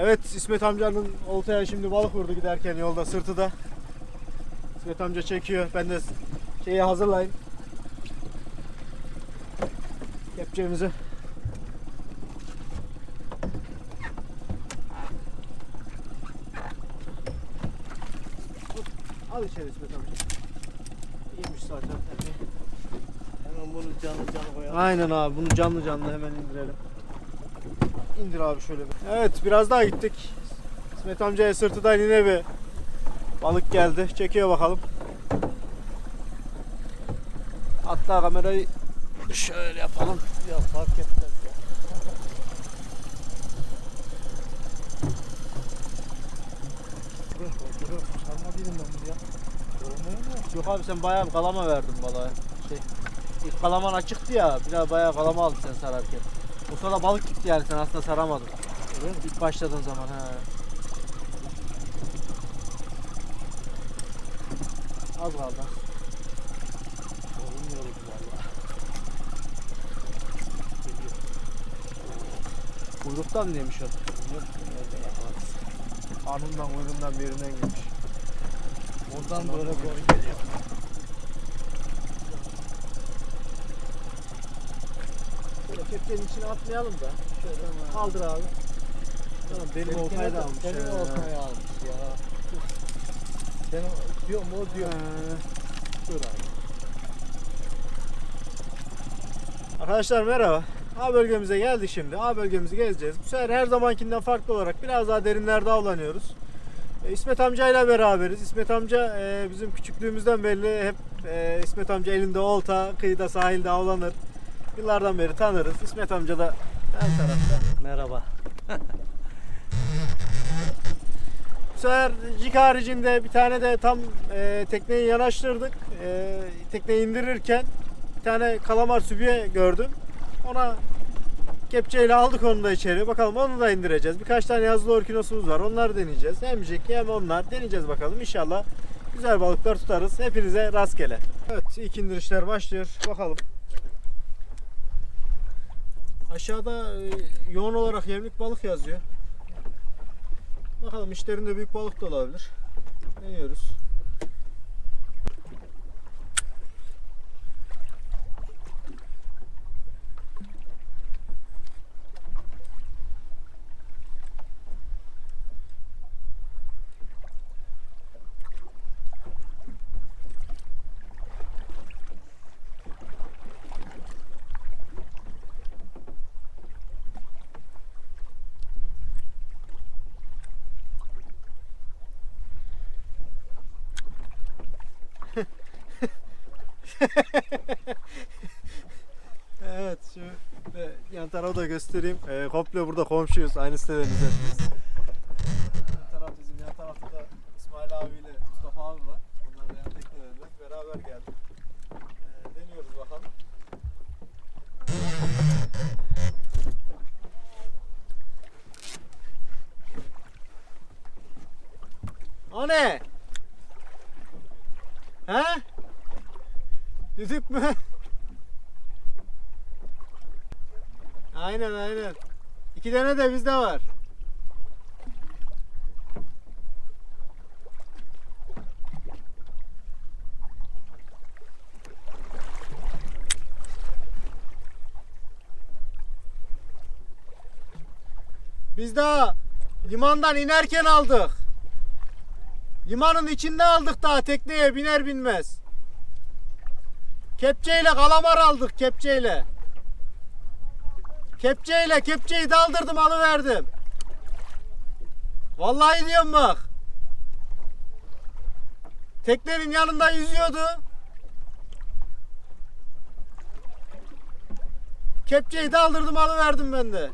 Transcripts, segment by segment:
Evet İsmet amcanın oltaya şimdi balık vurdu giderken yolda sırtı da. İsmet amca çekiyor. Ben de şeyi hazırlayayım. Kepçemizi. Al içeri İsmet amca. İyiymiş zaten. Hemen bunu canlı canlı koyalım. Aynen abi bunu canlı canlı hemen indirelim. İndir abi şöyle bir. Evet biraz daha gittik. İsmet amcaya sırtıdan yine bir balık geldi. Çekiyor bakalım. Hatta kamerayı şöyle yapalım. Ya fark etmez ya. Yok abi sen bayağı bir kalama verdin balığa. Şey, ilk kalaman açıktı ya. Biraz bayağı kalama aldı sen sararken. O sırada balık gitti yani sen aslında saramadın. Öyle mi? İlk başladığın zaman he. Az kaldı. Görünmüyoruz valla. Geliyor. Kuyruktan mı yemiş o? Bilmiyorum nereden. Karnından kuyruğundan bir yerinden yemiş. Oradan böyle doğru geliyor. Kepçenin içine atmayalım da. Şöyle kaldır abi. Tamam benim oltayı da almış. Benim oltayı almış ya. Benim diyorum o diyor. Ee, Dur abi. Arkadaşlar merhaba. A bölgemize geldik şimdi. A bölgemizi gezeceğiz. Bu sefer her zamankinden farklı olarak biraz daha derinlerde avlanıyoruz. E, İsmet amcayla beraberiz. İsmet amca e, bizim küçüklüğümüzden belli hep e, İsmet amca elinde olta, kıyıda sahilde avlanır. Yıllardan beri tanırız. İsmet amca da yan tarafta. Merhaba. Bu sefer jig haricinde bir tane de tam e, tekneyi yanaştırdık. E, tekneyi indirirken bir tane kalamar sübye gördüm. Ona kepçeyle aldık onu da içeri. Bakalım onu da indireceğiz. Birkaç tane yazılı orkinosumuz var. Onları deneyeceğiz. Hem jig hem onlar. Deneyeceğiz bakalım. İnşallah güzel balıklar tutarız. Hepinize rastgele. Evet ilk indirişler başlıyor. Bakalım. Aşağıda e, yoğun olarak yemlik balık yazıyor. Bakalım işlerinde büyük balık da olabilir. Deniyoruz. Evet şu e, yan tarafı da göstereyim. E, komple burada komşuyuz. Aynı siteden izlediniz. Yan taraf bizim yan tarafta da İsmail abiyle Mustafa abi var. Onlar da yan teknelerinde. Beraber geldik. E, deniyoruz bakalım. O ne? He? Düdük mü? Aynen aynen. İki tane de bizde var. Biz daha limandan inerken aldık. Limanın içinde aldık daha tekneye biner binmez. Kepçeyle kalamar aldık kepçeyle. Kepçeyle kepçeyi daldırdım alıverdim. Vallahi diyorum bak. Teknenin yanında yüzüyordu. Kepçeyi daldırdım alıverdim ben de.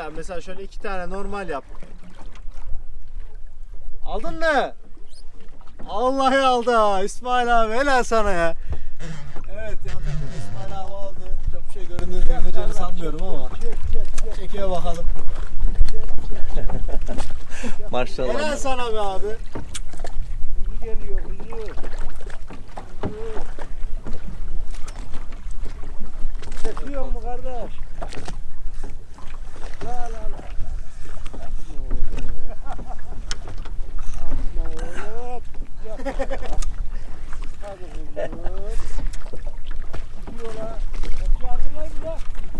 Abi mesela şöyle iki tane normal yap. Aldın mı? Vallahi aldı. İsmail abi helal sana ya. Evet yan takım İsmail abi aldı. Çok bir şey göründüğünü görüneceğini sanmıyorum ama. Çekiyor bakalım. Maşallah. Helal sana be abi. Kuzu geliyor. Kuzu. Çekiyor mu kardeş?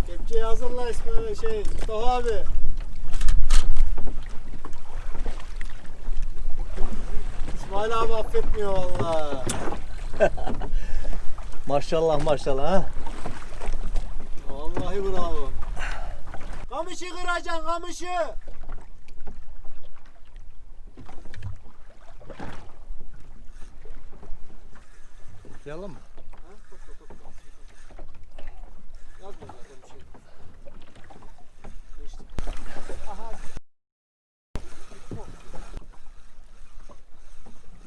Kepçeyi hazırla İsmail şey Mustafa abi. İsmail abi affetmiyor valla. Maşallah maşallah ha. Vallahi bravo. Kamışı kıracaksın kamışı. Yalan mı?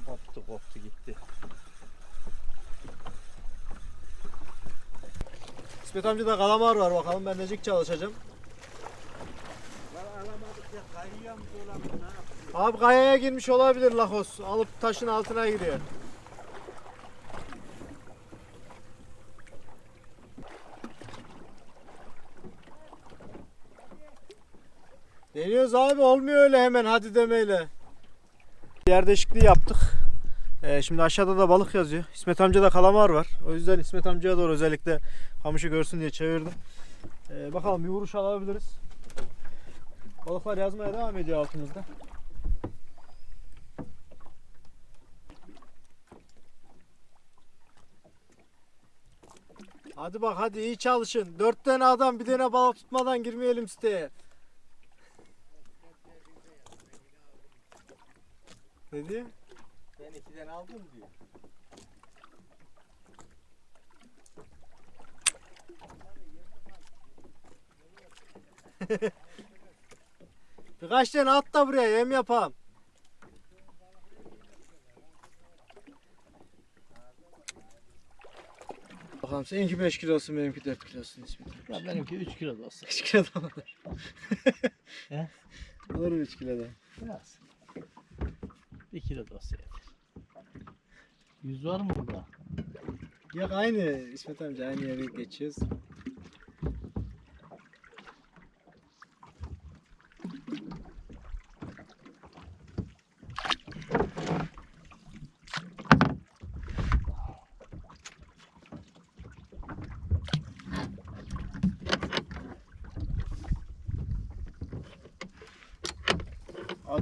Koptu koptu gitti. İsmet kalamar var bakalım ben necik çalışacağım. Abi kayaya girmiş olabilir Lakos. Alıp taşın altına giriyor. Deniyoruz abi olmuyor öyle hemen hadi demeyle. Yer değişikliği yaptık. Ee, şimdi aşağıda da balık yazıyor. İsmet amca da kalamar var. O yüzden İsmet amcaya doğru özellikle kamışı görsün diye çevirdim. Ee, bakalım bir vuruş alabiliriz. Balıklar yazmaya devam ediyor altımızda. Hadi bak hadi iyi çalışın. Dört tane adam bir tane balık tutmadan girmeyelim siteye. Ne diyor? Ben ikiden aldım diyor. Birkaç tane at da buraya yem yapalım. Bakalım seninki 5 kilosun benimki 4 kilosun İsmet. Ya benimki 3 kilo da olsa. 3 kilodan olur. He? Olur mu 3 kilodan? Biraz. 1 kilo da olsa yeter. 100 var mı burada? Yok aynı İsmet amca aynı yere geçiyoruz.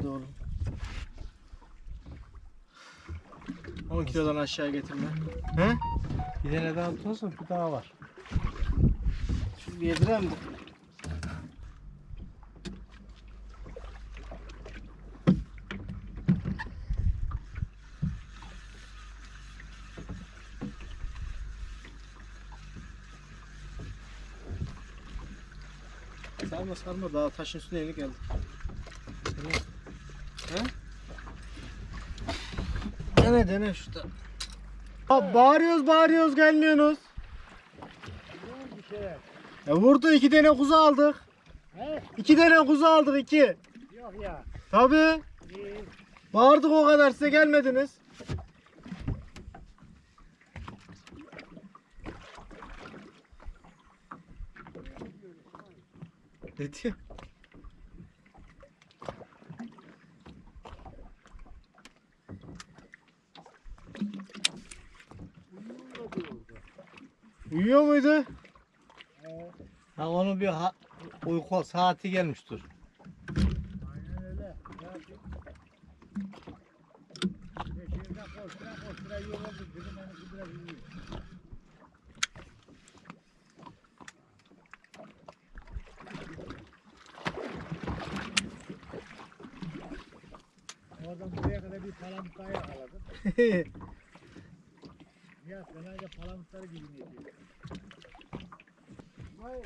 Hadi oğlum. 10 kilodan aşağı getirme. He? Bir tane daha tutarsan bir daha var. Şimdi yedirem de. Sarma sarma daha taşın üstüne yeni geldi. He? Dene dene şurada. Aa, bağırıyoruz bağırıyoruz gelmiyorsunuz. Ya vurdu iki tane kuzu aldık. He? İki tane kuzu aldık iki. Yok ya. Tabii. İyi. Bağırdık o kadar size gelmediniz. Ne Uyuyor muydu? Ha onun bir uyku saati gelmiştir. Aynen öyle. Ne yapayım? Beşirde koştura koştura yoruldu. Dedim hani biraz uyuyayım. Oradan buraya kadar bir palamut daha yakaladım. Ya genelde palamutları gibi ediyor. Hayır.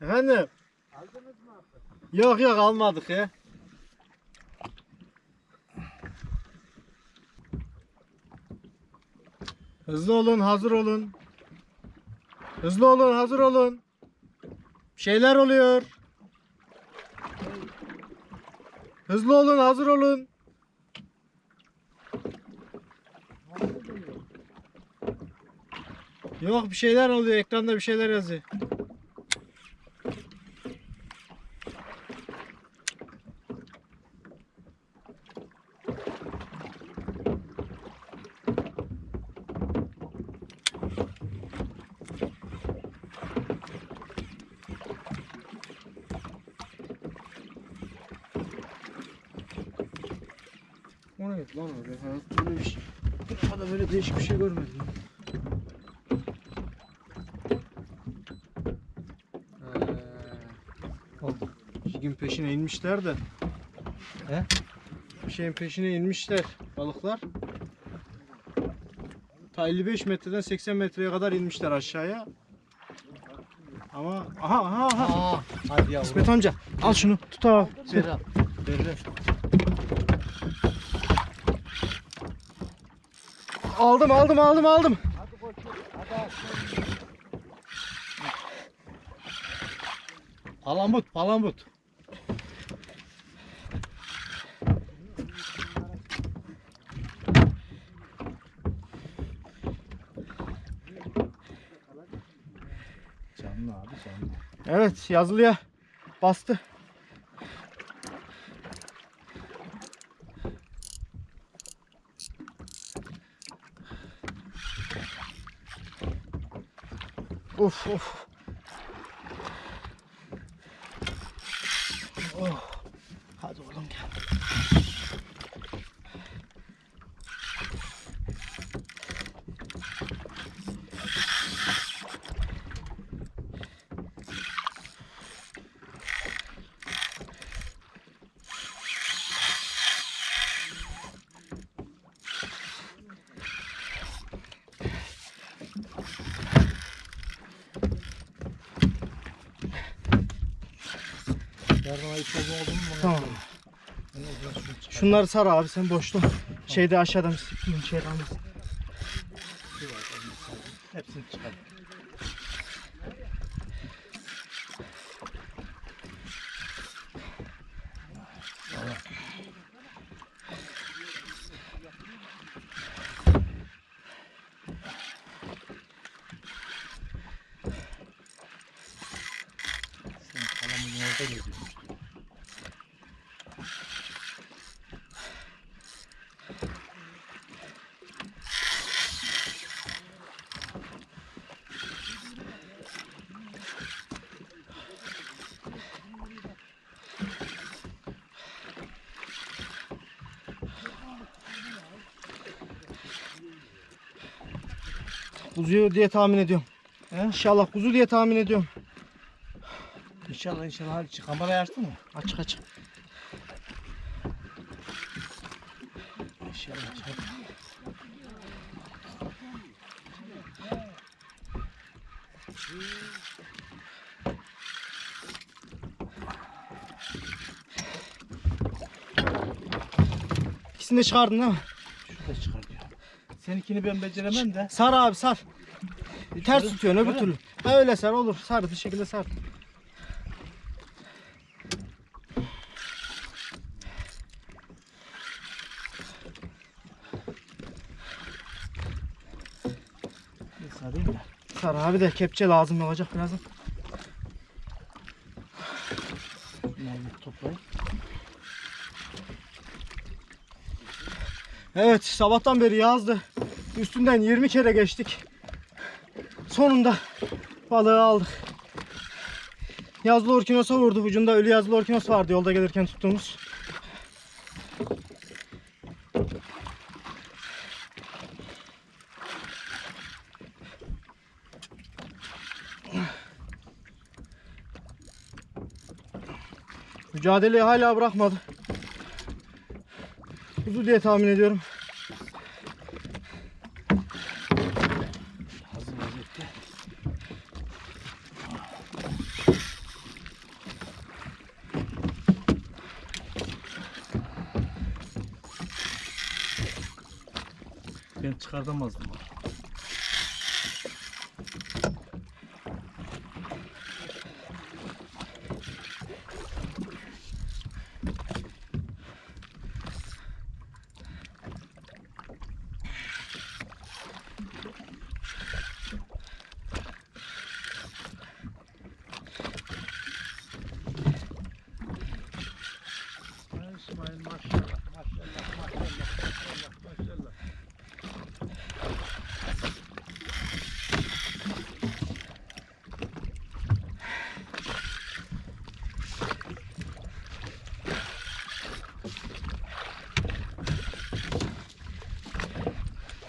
Efendim? Aldınız mı artık? Yok yok almadık ya. Hızlı olun, hazır olun. Hızlı olun, hazır olun. Bir şeyler oluyor. Hızlı olun, hazır olun. Yok bir şeyler oluyor. Ekranda bir şeyler yazıyor. O ne lan öyle? Hayatımda böyle bir şey. Burada böyle değişik bir şey görmedim. Oldu. Jigin peşine inmişler de. He? Bir şeyin peşine inmişler balıklar. Ta 55 metreden 80 metreye kadar inmişler aşağıya. Ama aha aha aha. Aa, hadi yavrum. İsmet amca al şunu tut abi. Ver al. Aldım aldım aldım aldım. Palamut, palamut. Canlı abi canlı. Evet yazılıya bastı. Oof. Bana Tamam. Şunları sar abi sen boşlu. Şeyde aşağıdan şey almasın. Hepsini çıkar. Kuzuyu diye tahmin ediyorum. İnşallah kuzu diye tahmin ediyorum. İnşallah inşallah hadi çık. Kamerayı açtın mı? Açık açık. İnşallah aç. İkisini de çıkardın değil mi? Seninkini ben beceremem de. Sar abi sar. Ters tutuyorsun öbür türlü. Ha öyle sar olur. Sar bir şekilde sar. Bir sarayım da. Sar abi de kepçe lazım olacak birazdan. Evet sabahtan beri yazdı. Üstünden 20 kere geçtik. Sonunda balığı aldık. Yazlı orkinosa vurdu. Ucunda ölü yazlı orkinos vardı yolda gelirken tuttuğumuz. Mücadeleyi hala bırakmadı. Kuzu diye tahmin ediyorum. Çıkartamazdım.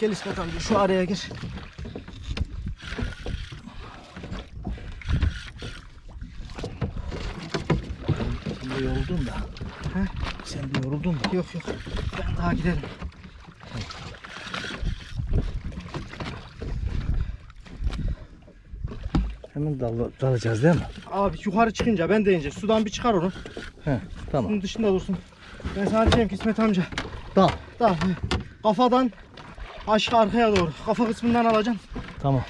Gel İsmet amca şu araya gir. Sen de yoruldun da. He? Sen de yoruldun da. Yok yok. Ben daha giderim. Hemen dal dalacağız değil mi? Abi yukarı çıkınca ben deyince sudan bir çıkar onu. He tamam. Bunun dışında dursun. Ben sana diyeceğim ki İsmet amca. Dal. He. kafadan aşağı arkaya doğru. Kafa kısmından alacaksın. Tamam.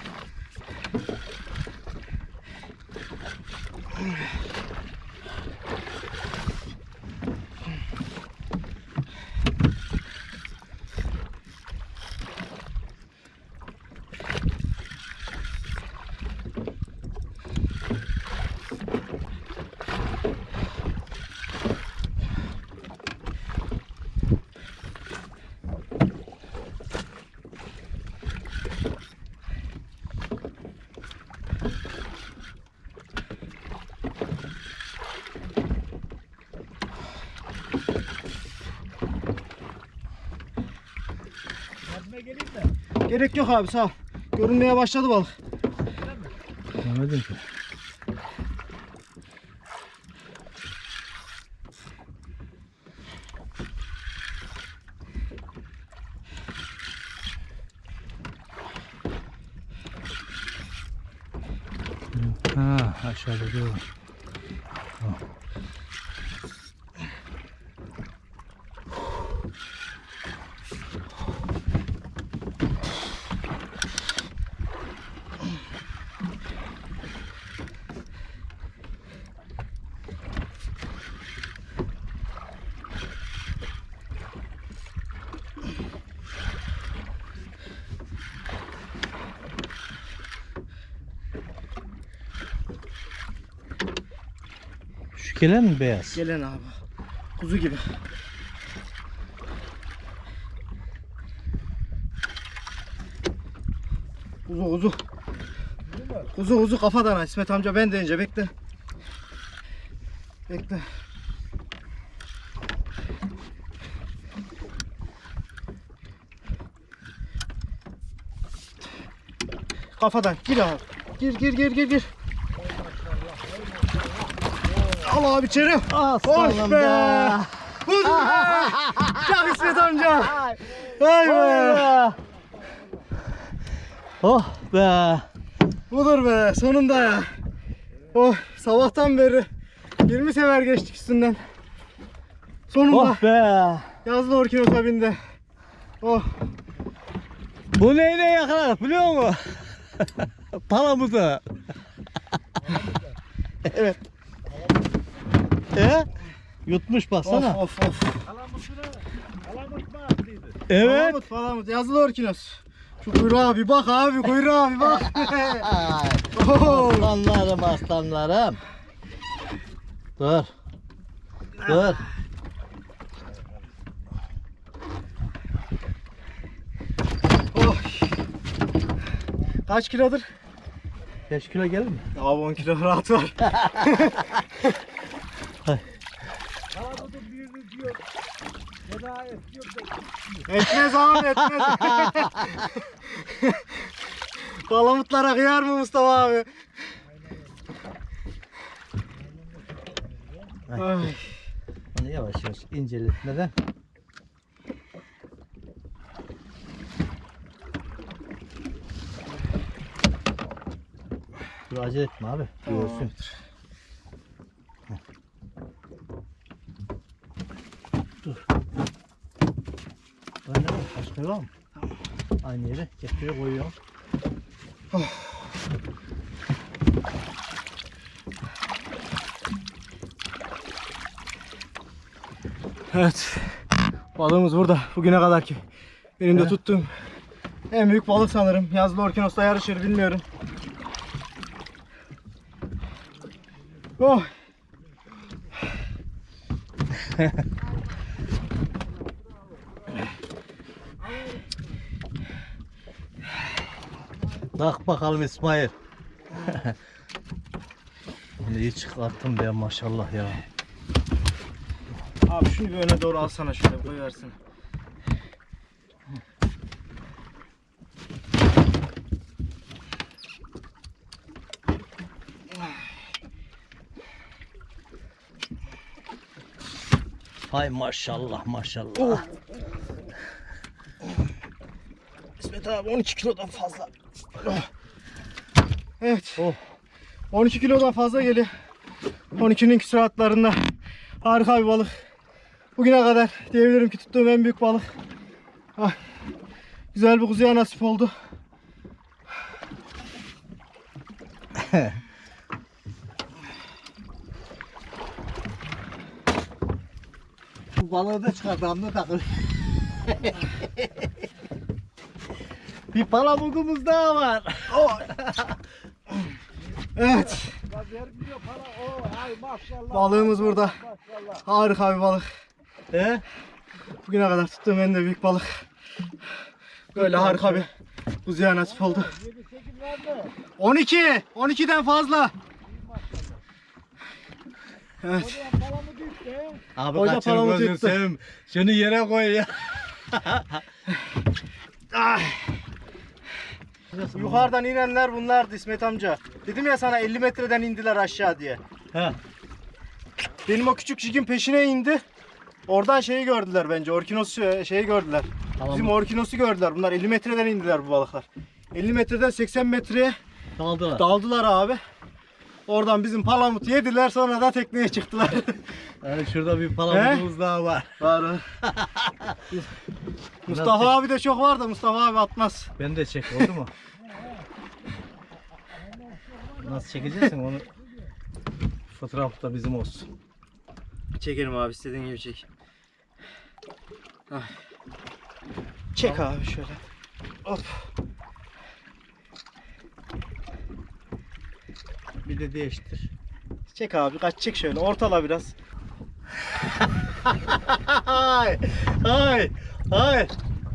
Yardıma geleyim mi? Gerek yok abi sağ ol. Görünmeye başladı balık. Anladım. Ha aşağıda dur. Şu gelen mi beyaz? Gelen abi. Kuzu gibi. Kuzu kuzu. Kuzu kuzu kafadan İsmet amca ben deyince bekle. Bekle. Kafadan gir abi. Gir gir gir gir gir. Al abi içeri. Hoş be. Kuzu be. Çak İsmet amca. Vay be. Oh be. Budur be sonunda ya. Oh sabahtan beri 20 sefer geçtik üstünden. Sonunda Oh be. yazlı orkinos'a bindi. Oh Bu neyle yakalar biliyor musun? Palamut'u. evet. E? Yutmuş baksana. Of of of. Alamutunu, alamut mu attıydı? Evet. Palamut palamut yazılı orkinos. Şu kuyruğa bir bak abi kuyruğa bir bak. Aslanlarım aslanlarım. Dur. Dur. oh. Kaç kilodur? 5 kilo gelir mi? Abi 10 kilo rahat var. Da Etmez abi etmez. Palamutlara kıyar mı Mustafa abi? Ay. Onu yavaş yavaş inceletmeden. Dur acele etme abi. Görsün. Dur. Ben de başka var mı? Aynı yere getiriyor koyuyorum. Evet. Balığımız burada. Bugüne kadar ki. Benim de Evet. tuttuğum en büyük balık sanırım. Yazlı orkinosla yarışır bilmiyorum. Oh. Bak bakalım İsmail. İyi çıkarttım ben maşallah ya. Abi şunu bir öne doğru alsana şöyle koyarsın. Hay maşallah maşallah. İsmet abi 12 kilodan fazla. Evet. Oh. 12 kilodan fazla geliyor. 12'nin küsuratlarında harika bir balık. Bugüne kadar diyebilirim ki tuttuğum en büyük balık. Ah, güzel bir kuzuya nasip oldu. Bu balığı da çıkar damla takır. bir palamudumuz daha var. Evet. Balığımız burada. Harika bir balık. He? Bugüne kadar tuttuğum en de büyük balık. Böyle harika bir kuzuya nasip oldu. 12. 12'den fazla. Evet. Abi Hoca kaçır palamut gözünü yuttu. seveyim. Şunu yere koy ya. Yukarıdan inenler bunlardı İsmet amca. Dedim ya sana 50 metreden indiler aşağı diye. He. Benim o küçük jigin peşine indi. Oradan şeyi gördüler bence. Orkinos e, şeyi gördüler. Tamam. Bizim orkinosu gördüler. Bunlar 50 metreden indiler bu balıklar. 50 metreden 80 metreye Daldılar. daldılar abi. Oradan bizim palamut yediler sonra da tekneye çıktılar. Yani şurada bir palamudumuz daha var. var var. Mustafa abi de çok var da Mustafa abi atmaz. Ben de çek oldu mu? Nasıl çekeceksin onu? Fotoğraf da bizim olsun. Çekelim abi istediğin gibi çek. Ah. Çek abi şöyle. Hop. De değiştir. Çek abi kaç çek şöyle ortala biraz. Ay, ay, ay.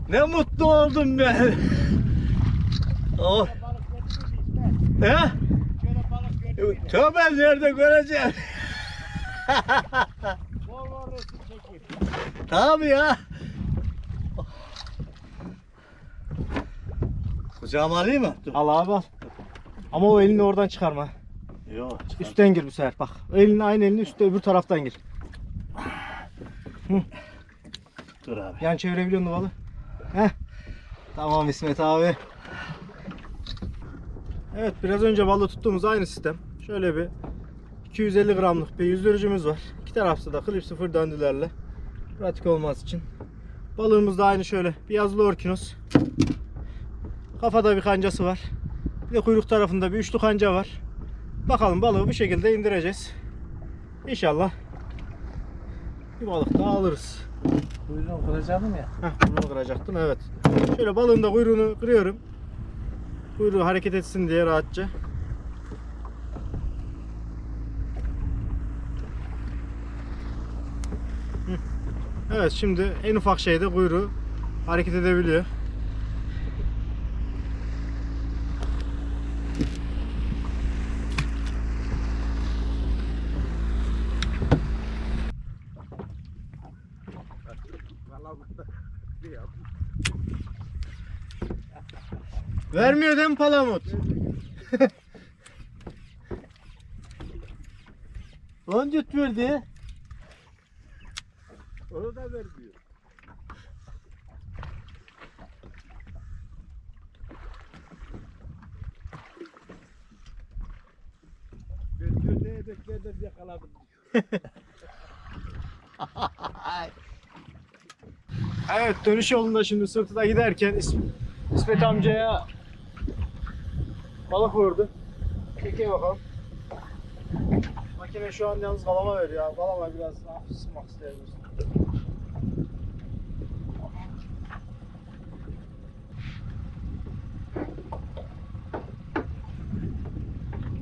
Ne mutlu oldum ben. Oh. He? Tövbe nerede göreceğim? Tabii ya. Kucağıma alayım mı? Dur. Al abi al. Ama o elini oradan çıkarma. Yok. Üstten gir bu sefer bak. Elini aynı elini üstte öbür taraftan gir. Dur abi. Yan çevirebiliyor musun balı? Heh. Tamam İsmet abi. Evet biraz önce balığı tuttuğumuz aynı sistem. Şöyle bir 250 gramlık bir yüzdürücümüz var. İki tarafta da klip sıfır döndülerle. Pratik olması için. Balığımız da aynı şöyle bir yazılı orkinos. Kafada bir kancası var. Bir de kuyruk tarafında bir üçlü kanca var. Bakalım balığı bu şekilde indireceğiz. İnşallah bir balık daha alırız. Buyurun kıracağım ya. Heh, bunu kıracaktım evet. Şöyle balığın da kuyruğunu kırıyorum. Kuyruğu hareket etsin diye rahatça. Evet şimdi en ufak şeyde kuyruğu hareket edebiliyor. Vermiyor değil mi palamut? Lan cüt verdi. Onu da vermiyor. Ben diyor ne edeklerden yakaladım. Evet dönüş yolunda şimdi sırtıda giderken İs- İsmet amcaya balık vurdu. Çekeye bakalım. Makine şu an yalnız kalama veriyor. Kalama biraz hafif sıkmak isteyebiliriz.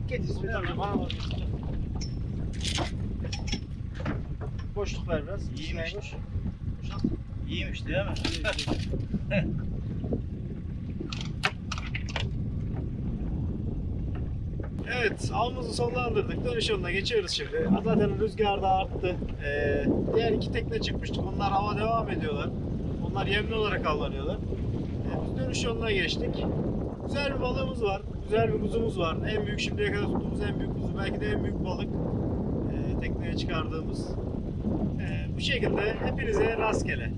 Git İsmet amca bana bak. Boşluk ver biraz. İyiymiş. İyiymiş değil mi? Evet, avımızı sonlandırdık. Dönüş yoluna geçiyoruz şimdi. Zaten rüzgar da arttı. Ee, diğer iki tekne çıkmıştık. Onlar hava devam ediyorlar. Onlar yemli olarak avlanıyorlar. Ee, biz dönüş yoluna geçtik. Güzel bir balığımız var. Güzel bir kuzumuz var. En büyük şimdiye kadar tuttuğumuz en büyük kuzu. Belki de en büyük balık. Ee, tekneye çıkardığımız. Ee, bu şekilde hepinize rastgele.